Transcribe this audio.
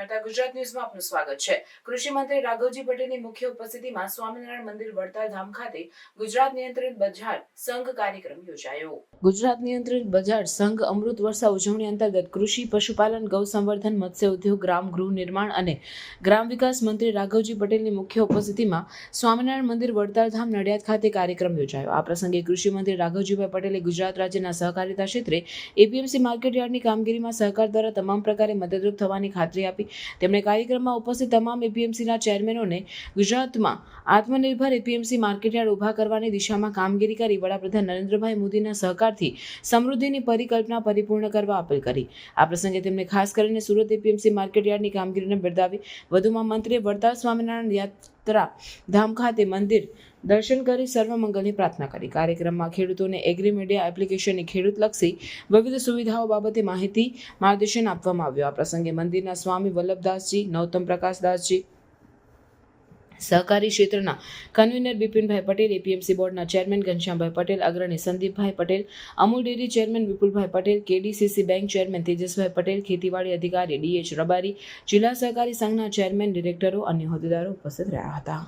ગુજરાત ન્યૂઝમાં આપનું સ્વાગત છે. કૃષિ મંત્રી રાઘવજી પટેલની મુખ્ય ઉપસ્થિતિમાં સ્વામિનારાયણ મંદિર વડતાલ ધામ ખાતે ગુજરાત નિયંત્રિત બજાર સંઘ કાર્યક્રમ યોજાયો. ગુજરાત નિયંત્રિત બજાર સંઘ અમૃત વર્ષા ઉજવણી અંતર્ગત કૃષિ, પશુપાલન ગૌ સંવર્ધન મત્સ્ય ઉદ્યોગ ગ્રામ ગૃહ નિર્માણ અને ગ્રામ વિકાસ મંત્રી રાઘવજી પટેલની મુખ્ય ઉપસ્થિતિમાં સ્વામિનારાયણ મંદિર વડતાલ ધામ નડિયાદ ખાતે કાર્યક્રમ યોજાયો. આ પ્રસંગે કૃષિ મંત્રી રાઘવજીભાઈ પટેલે ગુજરાત રાજ્યના સહકારિતા ક્ષેત્રે એપીએમસી માર્કેટયાર્ડની કામગીરીમાં સહકાર દ્વારા તમામ પ્રકારે મદદરૂપ થવાની ખાતરી આપી તેમણે કાર્યક્રમમાં ઉપસ્થિત તમામ એપીએમસીના ચેરમેનોને ગુજરાતમાં આત્મનિર્ભર એપીએમસી માર્કેટયાર્ડ ઊભા કરવાની દિશામાં કામગીરી કરી વડાપ્રધાન નરેન્દ્રભાઈ મોદીના સહકારથી સમૃદ્ધિની પરિકલ્પના પરિપૂર્ણ કરવા અપીલ કરી. આ પ્રસંગે તેમણે ખાસ કરીને સુરત એપીએમસી માર્કેટયાર્ડની કામગીરીને બિરદાવી વધુમાં મંત્રીએ વડતાલ સ્વામિનારાયણ યાત્રા, ધામ ખાતે મંદિર, દર્શન કરી સર્વમંગલની પ્રાર્થના કરી. કાર્યક્રમમાં ખેડૂતોને એગ્રી મીડિયા એપ્લિકેશનની ખેડૂતલક્ષી વિવિધ સુવિધાઓ બાબતે માહિતી, માર્ગદર્શન આપવામાં આવ્યું. આ પ્રસંગે મંદિરના સ્વામી વલ્લભદાસજી નૌતમ પ્રકાશદાસજી સહકારી ક્ષેત્રના કન્વીનર બિપિનભાઈ પટેલ એપીએમસી બોર્ડના ચેરમેન ઘનશ્યામભાઈ પટેલ, અગ્રણી Sandeepbhai Patel, Amul dairy chairman Vipulbhai Patel KDCC bank chairman Tejasbhai Patel, ખેતીવાડી અધિકારી ડીએચ રબારી, જિલ્લા સહકારી સંઘના ચેરમેન, ડિરેક્ટરો, અન્ય હોદ્દેદારો ઉપસ્થિત રહ્યા હતા.